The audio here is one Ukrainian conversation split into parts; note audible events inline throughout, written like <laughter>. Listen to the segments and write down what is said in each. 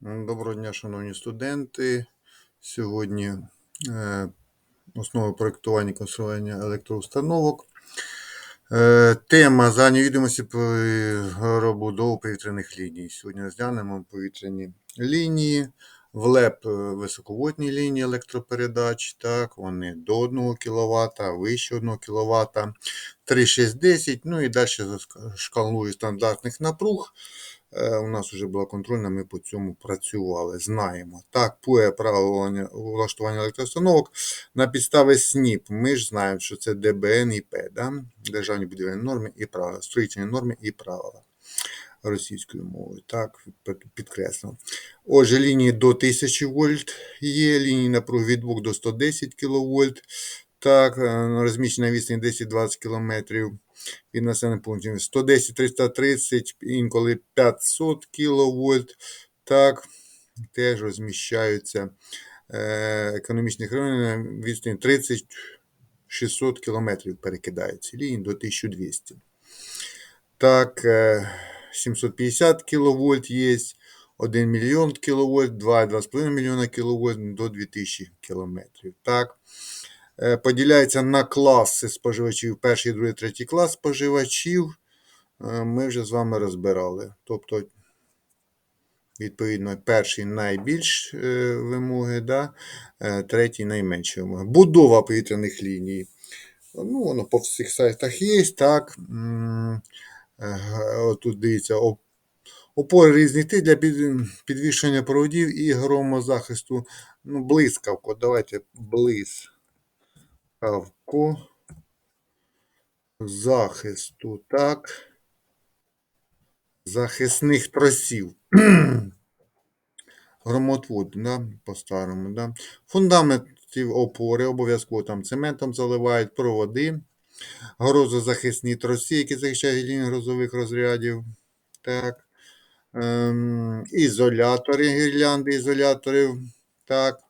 Доброго дня, шановні студенти. Сьогодні е, основи проєктування і конструювання електроустановок. Е, тема загальні відомості про розбудову повітряних ліній. Сьогодні розглянемо повітряні лінії, в ЛЕП е, високовольтні лінії електропередач. Так, вони до 1 кВт, вище 1 кВт, 3,610, ну і далі шкалою стандартних напруг. Е, У нас вже була контрольна, ми по цьому працювали, знаємо. Так, ПУЕ правило влаштування електроустановок на підставі СНІП. Ми ж знаємо, що це ДБН і П, да? Державні будівельні норми і правила, строїтельні норми і правила російською мовою. Так, підкреслено. Отже, лінії до 1000 вольт є, лінії напруги від 2 до 110 кВт. Так, е, розміщена відстань 10-20 км від населених пунктів 110, 330, інколи 500 кВт. Так, теж розміщаються е, економічних районів відстань 30 600 км перекидаються лінії до 1200. Так, е, 750 кВт є, 1 мільйон кВт, 2-2,5 мільйона кВт до 2000 км. Так. Е, Поділяється на класи споживачів, перший, другий, третій клас споживачів. Е, Ми вже з вами розбирали. Тобто, відповідно, перший найбільш е, вимоги, да? третій найменші вимоги. Будова повітряних ліній. Ну, воно по всіх сайтах є. Так. Е, дивіться, опори різних тип для підвішення проводів і громозахисту. Ну, блискавко. Давайте близько ставку захисту, так. Захисних тросів. <clears throat> Громотвод, да, по-старому, да. Фундаментів опори, обов'язково там цементом заливають, проводи, грозозахисні тросі, які захищають лінії грозових розрядів. Так. Ем, ізолятори, гірлянди ізоляторів. Так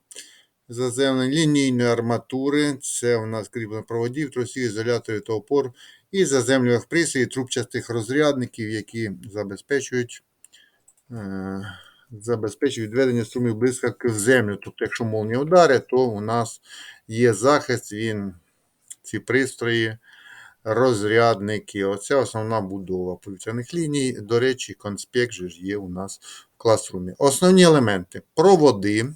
заземлення лінійної арматури, це у нас кріплення проводів, тросів, ізоляторів та опор, і заземлюваних пристроїв, трубчастих розрядників, які забезпечують е, забезпечують відведення струмів блискавки в землю. Тобто, якщо молнія ударить, то у нас є захист, він, ці пристрої, розрядники. Оце основна будова повітряних ліній. До речі, конспект же є у нас в класрумі. Основні елементи проводи.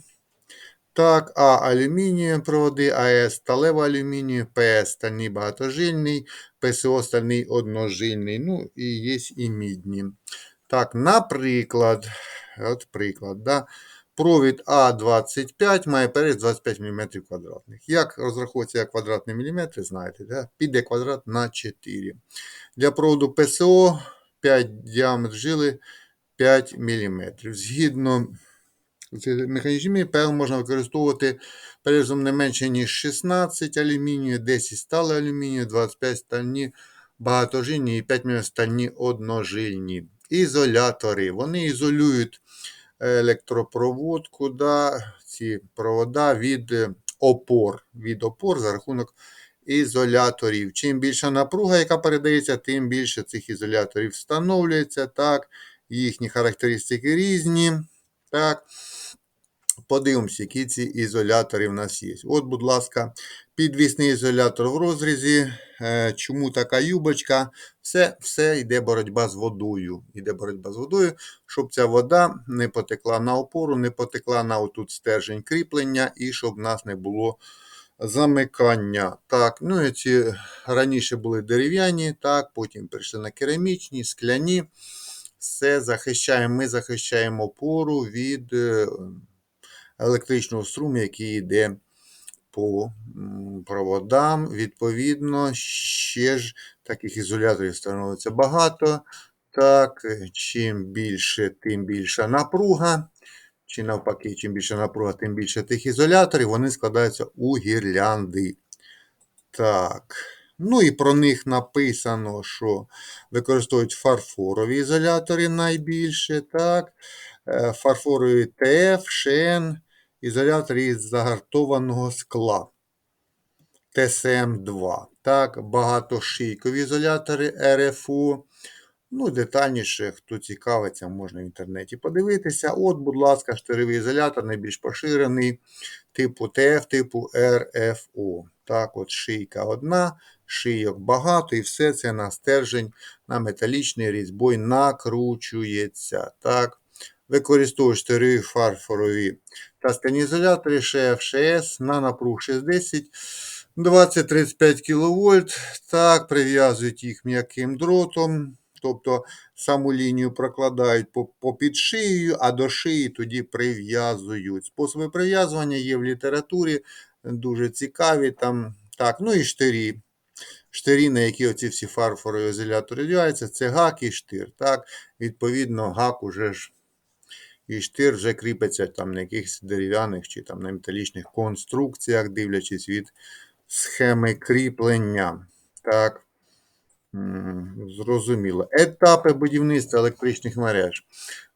Так, А алюмінієві проводи, АЕС сталево алюмінію, ПС стальний багатожильний, ПСО стальний одножильний, ну і є і мідні. Так, наприклад, от приклад, да, провід А25 має перед 25 мм квадратних. Як розраховується квадратний міліметр, знаєте, да? піде квадрат на 4. Для проводу ПСО 5 діаметр жили 5 мм. Згідно механізмі ПЛ можна використовувати перезом не менше, ніж 16 алюмінію, 10 стали алюмінію, 25 стальні багатожильні і 5 мм стальні одножильні. Ізолятори. Вони ізолюють електропроводку, да, ці провода від е, опор, від опор за рахунок ізоляторів. Чим більша напруга, яка передається, тим більше цих ізоляторів встановлюється. Так, їхні характеристики різні. Так. Подивимося, які ці ізолятори в нас є. От, будь ласка, підвісний ізолятор в розрізі. Е, Чому така юбочка? Все все йде боротьба з водою. Йде боротьба з водою, щоб ця вода не потекла на опору, не потекла на отут стержень кріплення і щоб в нас не було замикання. Так, ну і ці раніше були дерев'яні, так, потім перейшли на керамічні, скляні. Все захищаємо, ми захищаємо опору від е, електричного струму, який йде по проводам. Відповідно, ще ж таких ізоляторів становиться багато. Так, чим більше, тим більша напруга. Чи навпаки, чим більше напруга, тим більше тих ізоляторів, вони складаються у гірлянди. Так. Ну і про них написано, що використовують фарфорові ізолятори найбільше. так. Е, Фарфорові ТФ, ШН, ізолятори із загартованого скла. ТСМ-2. Так, багатошийкові ізолятори РФУ. Ну, детальніше, хто цікавиться, можна в інтернеті подивитися. От, будь ласка, штиревий ізолятор найбільш поширений, типу ТФ, типу РФО. Так, от шийка одна, шийок багато, і все це на стержень, на металічний різьбой накручується. Так. Використовують штиреві фарфорові та скляні ізолятори ШФ, ШС на напруг 60 20-35 кВт. Так, прив'язують їх м'яким дротом. Тобто саму лінію прокладають по, по під шиєю, а до шиї тоді прив'язують. Способи прив'язування є в літературі, дуже цікаві. там. Так, ну і штирі. Штирі, на які оці всі фарфорові ізолятори діваються, це гак і штир. Так, Відповідно, гак уже ж і штир вже кріпиться там на якихось дерев'яних чи там на металічних конструкціях, дивлячись від схеми кріплення. Так. Зрозуміло. Етапи будівництва електричних мереж.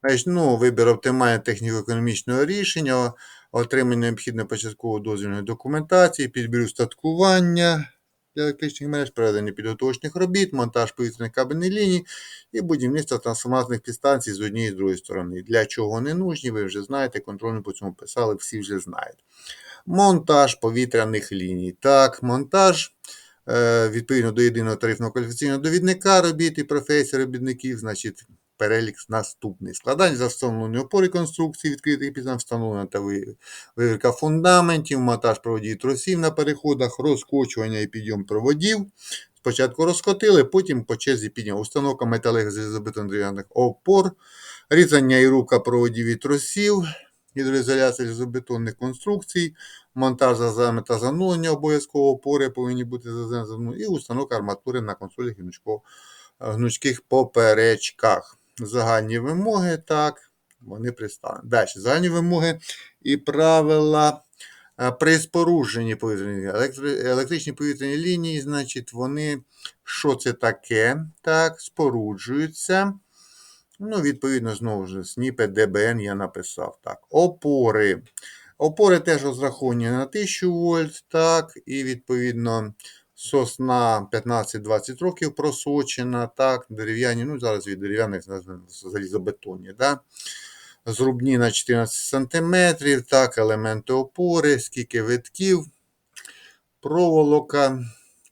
Значить, ну, Вибір оптимального техніко-економічного рішення, отримання необхідної початкової дозвільної документації, підбір устаткування для електричних мереж, проведення підготовчних робіт, монтаж повітряних кабельних ліній і будівництво трансформаторних підстанцій з однієї з другої сторони. Для чого не нужні, ви вже знаєте, контрольно по цьому писали, всі вже знають. Монтаж повітряних ліній. Так, монтаж. Е, відповідно до єдиного тарифного кваліфікаційного довідника робіт і професій робітників, значить, перелік наступний. Складання за встановлення опори конструкції, відкритих підзем, встановлення та вивірка фундаментів, монтаж проводів тросів на переходах, розкочування і підйом проводів. Спочатку розкотили, потім по черзі підняв. Установка металевих залізобетонних опор, різання і рука проводів і тросів, гідроізоляція залізобетонних конструкцій, монтаж заземи та занулення обов'язково опори повинні бути заземлені, і установка арматури на консолях гнучких поперечках. Загальні вимоги, так, вони пристануть. Далі, загальні вимоги і правила е, при спорудженні повітряної електричні повітряні лінії, значить, вони, що це таке? Так, споруджуються. Ну, Відповідно, знову ж, сніпет ДБН я написав. так. Опори. Опори теж розраховані на 1000 вольт, так, і відповідно сосна 15-20 років просочена, так, дерев'яні, ну зараз від дерев'яних залізобетонні, да? зрубні на 14 см, так, елементи опори, скільки витків, проволока.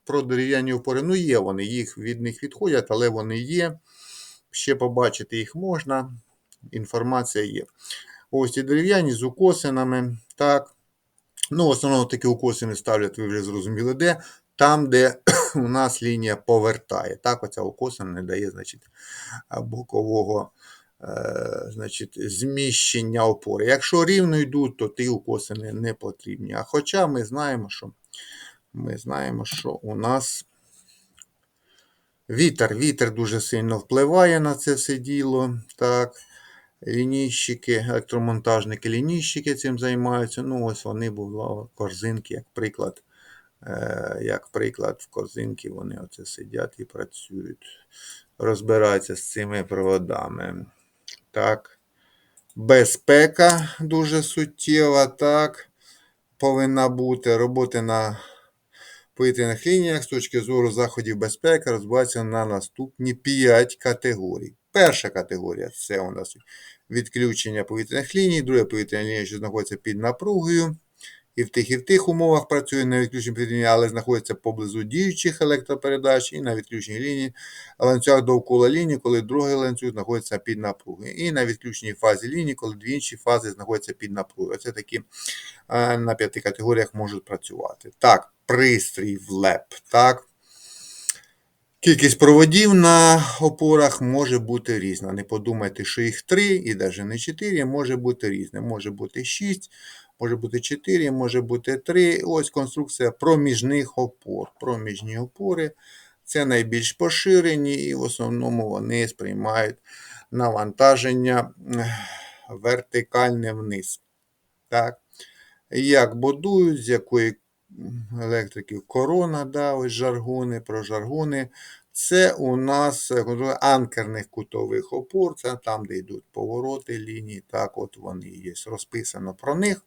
Про дерев'яні опори, ну є вони, їх від них відходять, але вони є. Ще побачити їх можна. Інформація є. Ось і дерев'яні з укосинами. так. Ну, В основному такі укосини ставлять, ви вже зрозуміли, де. Там, де <clears throat> у нас лінія повертає. Так, оця укосина не дає значить, бокового е, значить, зміщення опори. Якщо рівно йдуть, то ті укосини не потрібні. А хоча ми знаємо, що ми знаємо, що у нас вітер Вітер дуже сильно впливає на це все діло. так. Лінійщики, електромонтажники, лінійщики цим займаються. Ну, ось вони були корзинки, як приклад. Е, як приклад, в корзинки вони оце сидять і працюють, розбираються з цими проводами. Так. Безпека дуже суттєва, так, повинна бути. Роботи на повітряних лініях з точки зору заходів безпеки розбиваються на наступні 5 категорій. Перша категорія це у нас відключення повітряних ліній, друга повітряна лінія, що знаходиться під напругою. І в тих, і в тих умовах працює на відключенні повітряні, але знаходиться поблизу діючих електропередач і на відключеній лінії ланцюг довкола лінії, коли другий ланцюг знаходиться під напругою. І на відключеній фазі лінії, коли дві інші фази знаходяться під напругою. Це такі на п'яти категоріях можуть працювати. Так, пристрій в ЛЕП. так. Кількість проводів на опорах може бути різна. Не подумайте, що їх 3 і навіть не 4, може бути різне. Може бути 6, може бути 4, може бути 3. Ось конструкція проміжних опор. Проміжні опори це найбільш поширені, і в основному вони сприймають навантаження вертикальне вниз. Так. Як будують, з якої електриків корона, да, ось жаргони, про жаргони. Це у нас е, анкерних кутових опор, це там, де йдуть повороти лінії. Так, от вони є. Розписано про них.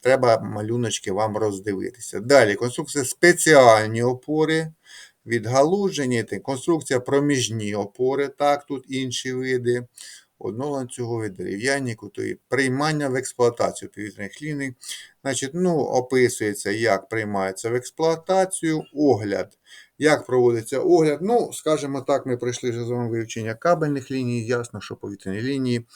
Треба малюночки вам роздивитися. Далі, конструкція спеціальні опори. відгалужені, конструкція проміжні опори, так, тут інші види. Одноланцюгові дерев'яні кутові. Приймання в експлуатацію повітряних ліній. Значить, ну, описується, як приймається в експлуатацію, огляд. Як проводиться огляд? Ну, скажімо так, ми пройшли вже з вами вивчення кабельних ліній. Ясно, що повітряні лінії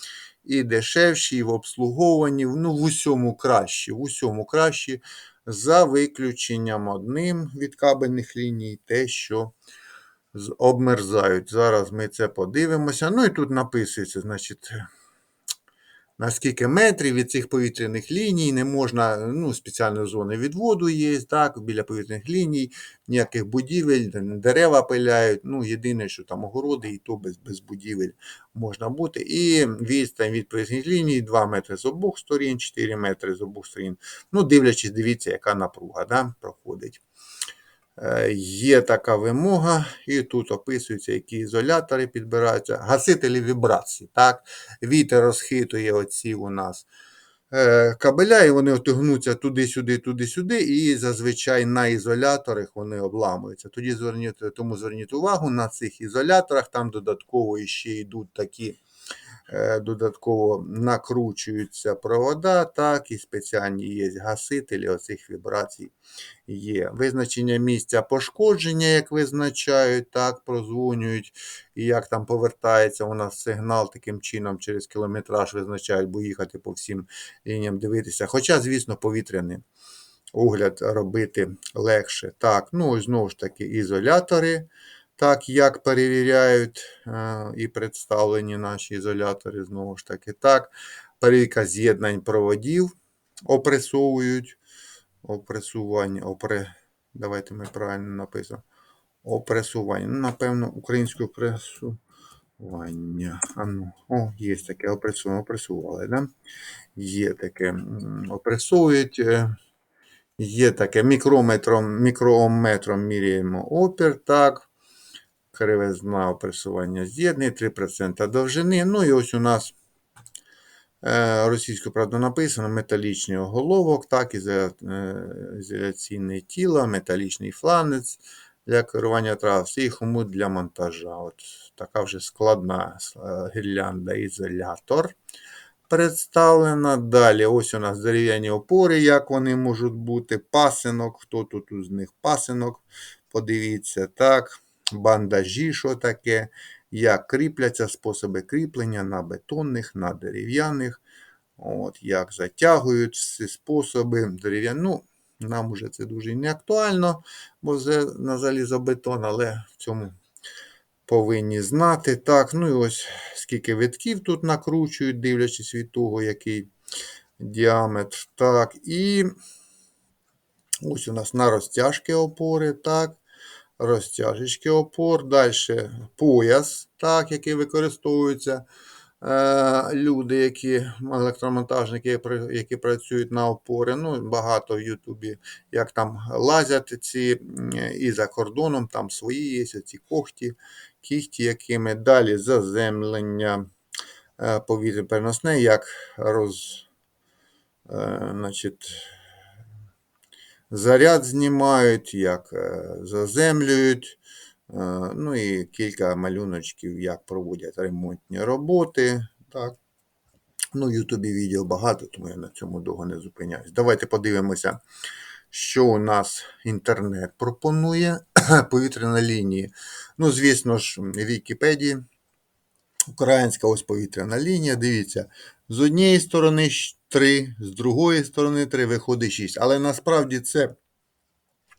і дешевші, і в обслуговуванні, ну, в усьому кращі, в усьому кращі, за виключенням одним від кабельних ліній, те, що обмерзають. Зараз ми це подивимося. Ну і тут написується, значить, на скільки метрів від цих повітряних ліній не можна, ну, спеціальні зони відводу є, так, біля повітряних ліній, ніяких будівель, дерева пиляють. Ну, єдине, що там огороди, і то без, без будівель можна бути. І відстань від повітряних ліній 2 метри з обох сторін, 4 метри з обох сторін. Ну, дивлячись, дивіться, яка напруга да, проходить. Е, Є така вимога, і тут описується, які ізолятори підбираються. Гасителі вібрації. Так? Вітер розхитує оці у нас е, кабеля, і вони отягнуться туди-сюди, туди-сюди, і зазвичай на ізоляторах вони обламуються. Тоді зверніть, тому зверніть увагу на цих ізоляторах, там додатково ще йдуть такі. Е, Додатково накручуються провода, так, і спеціальні є гасителі оцих вібрацій є. Визначення місця пошкодження, як визначають, так, прозвонюють, і як там повертається у нас сигнал таким чином через кілометраж визначають, бо їхати по всім лініям дивитися. Хоча, звісно, повітряний огляд робити легше. Так, ну знову ж таки ізолятори. Так, як перевіряють е, і представлені наші ізолятори, знову ж таки, так. Перевірка з'єднань проводів опресовують опресування, опре... Давайте ми правильно написано. Опресування. Ну, напевно, українською пресування. А ну, о, є таке опресування, опресували, да? Є таке. м, Опресовують. е, Є таке мікрометром, мікрометром міряємо опір, так. Кривизна опресування з'єднання, 3% довжини. Ну і ось у нас Е, Російською правда написано металічний оголовок, так, е, ізоляційне тіло, металічний фланець для керування трас і хомут для монтажа. От така вже складна е, гірлянда ізолятор представлена. Далі ось у нас дерев'яні опори, як вони можуть бути, пасинок, хто тут з них пасинок, подивіться, так, бандажі, що таке, як кріпляться, способи кріплення на бетонних, на дерев'яних, от, як затягують всі способи дерев'яні. Ну, нам уже це дуже не актуально, бо це на залізобетон, але в цьому повинні знати. Так, ну і ось скільки витків тут накручують, дивлячись від того, який діаметр. Так, і ось у нас на розтяжки опори, так. Розтяжечки опор, далі пояс, так, який використовується е, люди, які електромонтажники, які працюють на опори. Ну, багато в Ютубі, як там лазять ці і за кордоном, там свої є ці когті, кіхті, якими далі заземлення е, повітря переносне, як роз, е, значить, заряд знімають, як е, заземлюють. Е, Ну і кілька малюночків, як проводять ремонтні роботи. Так. Ну, Ютубі відео багато, тому я на цьому довго не зупиняюсь. Давайте подивимося, що у нас інтернет пропонує. <clears throat> Повітряна лінія. Ну, звісно ж, Вікіпедії. Українська ось повітряна лінія. Дивіться, з однієї сторони 3, з другої сторони 3, виходить 6. Але насправді це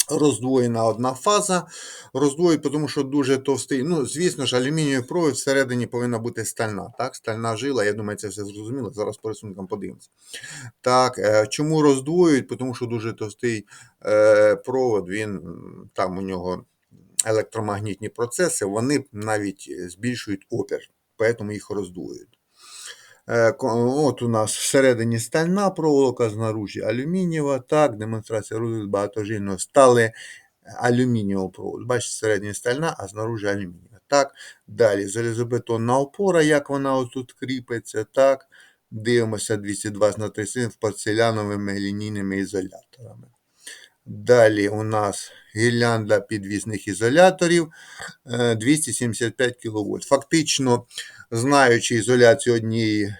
роздвоєна одна фаза. Роздвоюють, тому що дуже товстий. Ну, звісно ж, алюмінієвий провід всередині повинна бути стальна. Так, стальна жила. Я думаю, це все зрозуміло. Зараз по рисункам подивимося. Так, е, чому роздвоюють? Тому що дуже товстий е, провод, він там у нього електромагнітні процеси, вони навіть збільшують опір, тому їх роздвоюють. Е, От у нас всередині стальна проволока, знаружі алюмінієва. Так, демонстрація розвитку багатожильного стали алюмінієвого проводу. Бачите, всередині стальна, а знаружі алюмінієва. Так, далі залізобетонна опора, як вона отут кріпиться. Так, дивимося 220 на 37 з порцеляновими лінійними ізоляторами. Далі у нас гірлянда підвісних ізоляторів е, 275 кВт. Фактично, знаючи ізоляцію однієї,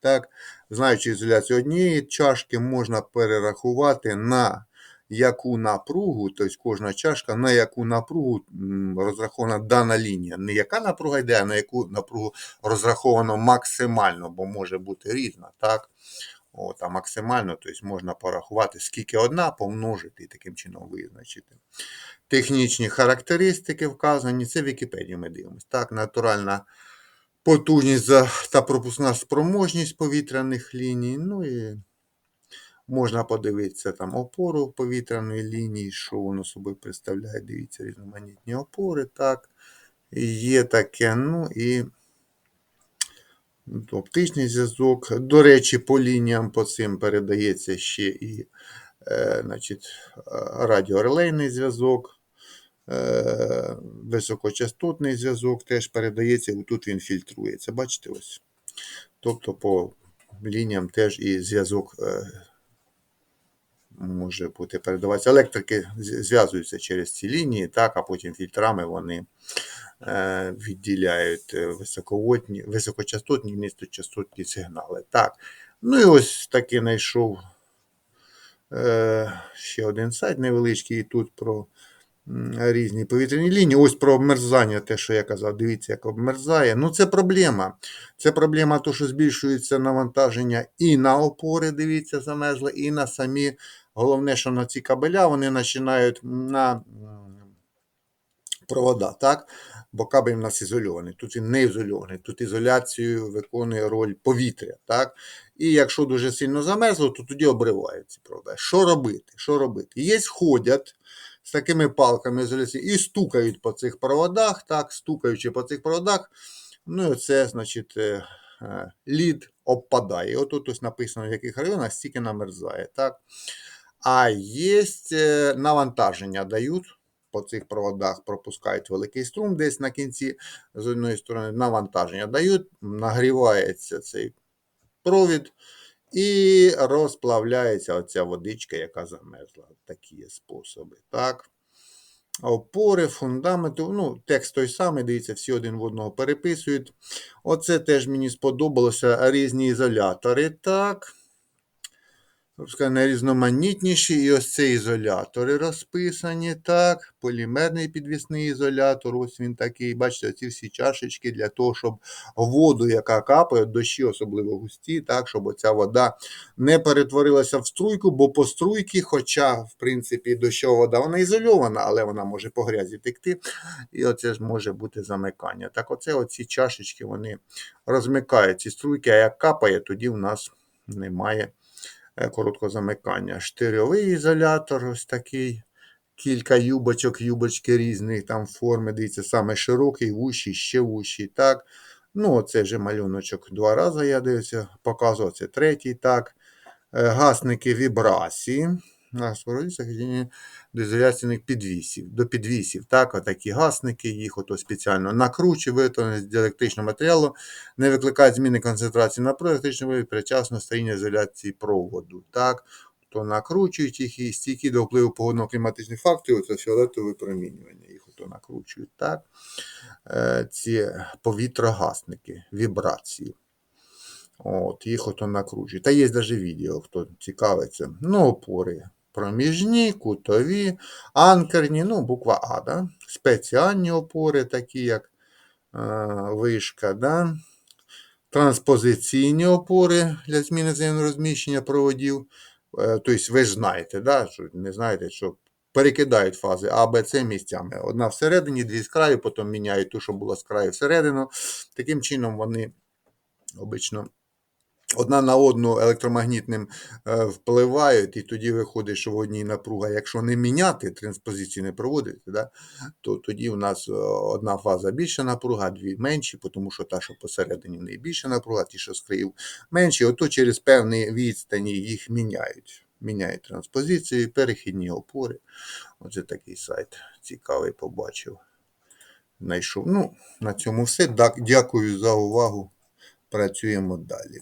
так, знаючи ізоляцію однієї чашки, можна перерахувати на яку напругу, тобто кожна чашка, на яку напругу розрахована дана лінія. Не яка напруга йде, а на яку напругу розраховано максимально, бо може бути різна. так. От, а максимально, тобто можна порахувати, скільки одна помножити і таким чином визначити. Технічні характеристики вказані, це в Вікіпедії ми дивимося. Так, натуральна потужність та пропускна спроможність повітряних ліній. Ну і можна подивитися там опору повітряної лінії, що воно собою представляє. Дивіться, різноманітні опори. так. Є таке, ну і оптичний зв'язок. До речі, по лініям по цим передається ще і е, значить, е, радіорелейний зв'язок, е, високочастотний зв'язок теж передається, і тут він фільтрується. Бачите ось. Тобто по лініям теж і зв'язок може бути передаватися. Електрики зв'язуються через ці лінії, так, а потім фільтрами вони відділяють е, високовольтні, високочастотні низькочастотні сигнали. Так. Ну і ось таки знайшов е, ще один сайт невеличкий і тут про різні повітряні лінії. Ось про обмерзання, те, що я казав, дивіться, як обмерзає. Ну, це проблема. Це проблема, то, що збільшується навантаження і на опори, дивіться, замерзли, і на самі. Головне, що на ці кабеля вони починають на провода, так? Бо кабель у нас ізольований. Тут він не ізольований. Тут ізоляцію виконує роль повітря. так? І якщо дуже сильно замерзло, то тоді обривають ці провода. Що робити? Що робити? Є ходять з такими палками і стукають по цих проводах, так, стукаючи по цих проводах, ну і це, значить, е, е, лід обпадає. Отут ось написано, в яких районах стільки намерзає. так. А є е, навантаження дають по цих проводах, пропускають великий струм десь на кінці з одної сторони навантаження дають, нагрівається цей провід і розплавляється оця водичка, яка замерзла. Такі способи. Так. Опори, фундаменти, ну, текст той самий, дивіться, всі один в одного переписують. Оце теж мені сподобалося різні ізолятори. Так сказати, найрізноманітніші. І ось це ізолятори розписані. так, Полімерний підвісний ізолятор. Ось він такий. Бачите, ці всі чашечки для того, щоб воду, яка капає, дощі особливо густі, так, щоб оця вода не перетворилася в струйку, бо по струйці, хоча, в принципі, дощова вода вона ізольована, але вона може по грязі текти. І оце ж може бути замикання. Так, оце оці чашечки вони розмикають ці струйки, а як капає, тоді в нас немає е, короткого замикання. Штирьовий ізолятор, ось такий. Кілька юбочок, юбочки різних там форми. Дивіться, саме широкий, вущий, ще вущий. Так. Ну, оце вже малюночок два рази я дивився, показував це третій. так. Е, Гасники вібрації. На до ізоляційних підвісів, до підвісів. Так, отакі гасники, їх ото спеціально накручують, виготовлені з електричного матеріалу, не викликають зміни концентрації напруги електричного виводу передчасно старіння ізоляції проводу. Так, то накручують їх і стійкі до впливу погодно-кліматичних факторів, це фіолетове випромінювання, їх ото накручують. Так. Е, Ці повітрогасники, вібрації. От, їх ото накручують. Та є навіть відео, хто цікавиться. Ну, опори проміжні, кутові, анкерні, ну, буква А, да? спеціальні опори, такі як е, вишка, да? транспозиційні опори для зміни взаєморозміщення проводів. Е, тобто ви ж знаєте, да? що не знаєте, що перекидають фази А, Б, С місцями. Одна всередині, дві з краю, потім міняють ту, що була з краю всередину. Таким чином вони обично одна на одну електромагнітним е, впливають, і тоді виходить, що в одній напруга, якщо не міняти, транспозицію не проводити, да, то тоді у нас е, одна фаза більша напруга, дві менші, тому що та, що посередині в неї більша напруга, ті, що з країв менші, ото через певні відстані їх міняють. Міняють транспозицію, перехідні опори. Оце такий сайт цікавий побачив. Знайшов. Ну, на цьому все. Дякую за увагу. Працюємо далі.